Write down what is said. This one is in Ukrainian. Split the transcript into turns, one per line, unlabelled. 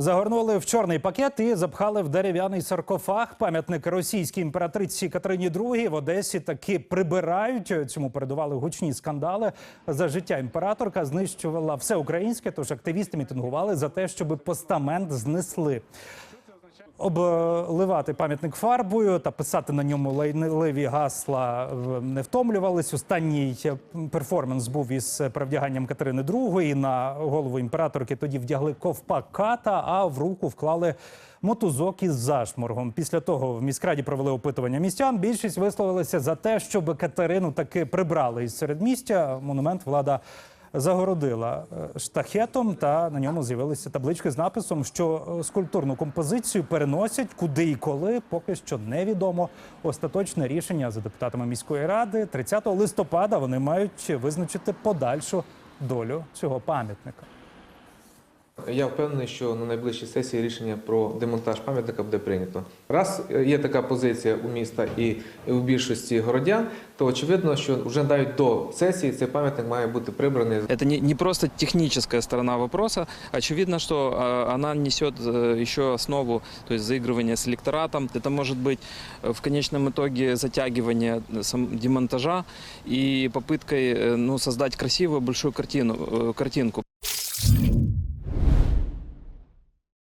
Загорнули в чорний пакет і запхали в дерев'яний саркофаг. Пам'ятник російській імператриці Катерині II в Одесі таки прибирають. Цьому передували гучні скандали. За життя імператорка знищувала все українське. Тож активісти мітингували за те, щоб постамент знесли. Обливати пам'ятник фарбою та писати на ньому лайнливі гасла не втомлювались. Останній е, перформанс був із правдяганням Катерини II. На голову імператорки тоді вдягли ковпак ката, а в руку вклали мотузок із зашморгом. Після того в міськраді провели опитування містян. Більшість висловилися за те, щоб Катерину таки прибрали із середмістя. Монумент влада загородила е, штахетом, та на ньому з'явилися таблички з написом, що е, скульптурну композицію переносять куди і коли, поки що невідомо. Остаточне рішення за депутатами міської ради 30 листопада вони мають визначити подальшу долю цього пам'ятника.
Я впевнений, що на найближчій сесії рішення про демонтаж пам'ятника буде прийнято. Раз є така позиція у міста і у більшості городян, то очевидно, що вже навіть до сесії цей пам'ятник має бути прибраний.
Это не, не просто техническая сторона вопроса. Очевидно, что э, она несет э, еще основу, то есть заигрывание с электоратом. Это может быть э, в конечном итоге затягивание э, сам- демонтажа и попыткой э, ну, создать красивую большую картину, э, картинку.